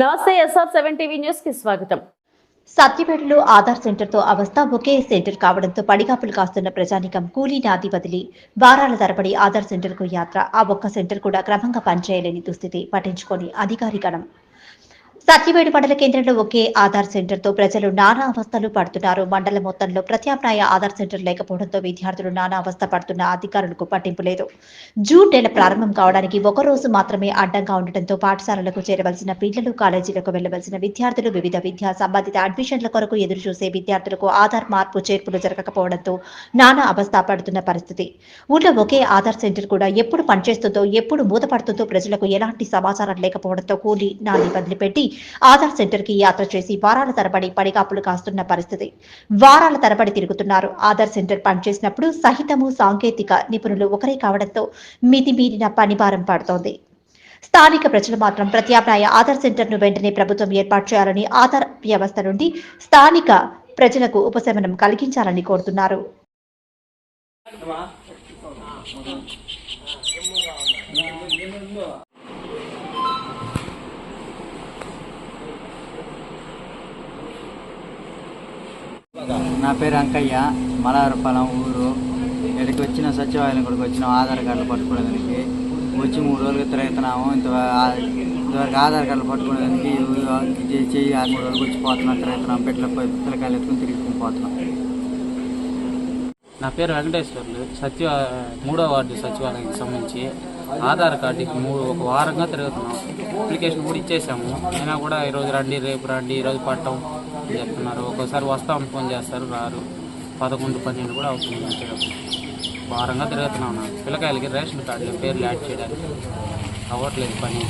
నమస్తే SR seven TV న్యూస్కి స్వాగతం. సత్యపేటలో ఆధార్ సెంటర్తో అవస్థ ఒకే సెంటర్ కావడంతో పడిగాపులు కాస్తున్న ప్రజానికం కూలీ నాది బదిలి. వారాల తరబడి ఆధార్ సెంటర్కు యాత్ర. ఆ ఒక్క సెంటర్ కూడా క్రమంగా పనిచేయలేని దుస్థితి. పట్టించుకొని అధికారి గణం. సత్యవేడు మండల కేంద్రంలో ఒకే ఆధార్ సెంటర్తో ప్రజలు నానా అవస్థలు పడుతున్నారు. మండల మొత్తంలో ప్రత్యామ్నాయ ఆధార్ సెంటర్ లేకపోవడంతో విద్యార్థులు నానా అవస్థ పడుతున్న అధికారులకు పట్టింపు లేదు. జూన్ నెల ప్రారంభం కావడానికి ఒక రోజు మాత్రమే అడ్డంగా ఉండటంతో పాఠశాలలకు చేరవలసిన పిల్లలు కాలేజీలకు వెళ్ళవలసిన విద్యార్థులు వివిధ విద్యా సంబంధిత అడ్మిషన్ల కొరకు ఎదురు చూసే విద్యార్థులకు ఆధార్ మార్పు చేర్పులు జరగకపోవడంతో నానా అవస్థ పడుతున్న పరిస్థితి. ఊళ్ళో ఒకే ఆధార్ సెంటర్ కూడా ఎప్పుడు పనిచేస్తుందో ఎప్పుడు మూతపడుతుందో ప్రజలకు ఎలాంటి సమాచారం లేకపోవడంతో కూలీ నాలి వదిలిపెట్టి ఆధార్ సెంటర్కి యాత్ర చేసి వారాల తరబడి పడిగాపులు కాస్తున్న పరిస్థితి. వారాల తరబడి తిరుగుతున్నారు. ఆధార్ సెంటర్ పనిచేసినప్పుడు సహితము సాంకేతిక నిపుణులు ఒకరే కావడంతో మితిమీరిన పనిభారం పడుతోంది. స్థానిక ప్రజలు మాత్రం ప్రత్యామ్నాయ ఆధార్ సెంటర్ను వెంటనే ప్రభుత్వం ఏర్పాటు చేయాలని ఆధార్ వ్యవస్థ నుండి స్థానిక ప్రజలకు ఉపశమనం కలిగించాలని కోరుతున్నారు. నా పేరు అంకయ్య. మలవరపాలెం ఊరు. ఇక్కడికి వచ్చిన సచివాలయం ఇక్కడికి వచ్చిన ఆధార్ కార్డులు పట్టుకోవడానికి వచ్చి మూడు రోజులు తిరుగుతున్నాము. ఇంత ఇంతవరకు ఆధార్ కార్డులు పట్టుకోవడానికి చేయి చెయ్యి ఆ మూడు రోజులు వచ్చి పోతున్నాం తిరుగుతున్నాం. పెట్టల పిల్లకాయలు ఎత్తుకుని తిరిగి పోతున్నాం. నా పేరు వెంకటేశ్వర్లు. సచివ మూడో వార్డు సచివాలయానికి సంబంధించి ఆధార్ కార్డుకి మూడు ఒక వారంగా తిరుగుతున్నాం. అప్లికేషన్ కూడా ఇచ్చేసాము. అయినా కూడా ఈరోజు రండి రేపు రండి ఈరోజు పట్టం చెప్తున్నారు. ఒక్కోసారి వస్తామని ఫోన్ చేస్తారు రారు. పదకొండు పన్నెండు కూడా అవుతుంది తిరగడం వారంగా తిరుగుతున్నాం నా పిల్లకాయలకి రేషన్ కార్డులో పేర్లు యాడ్ చేయడానికి అవ్వట్లేదు పని.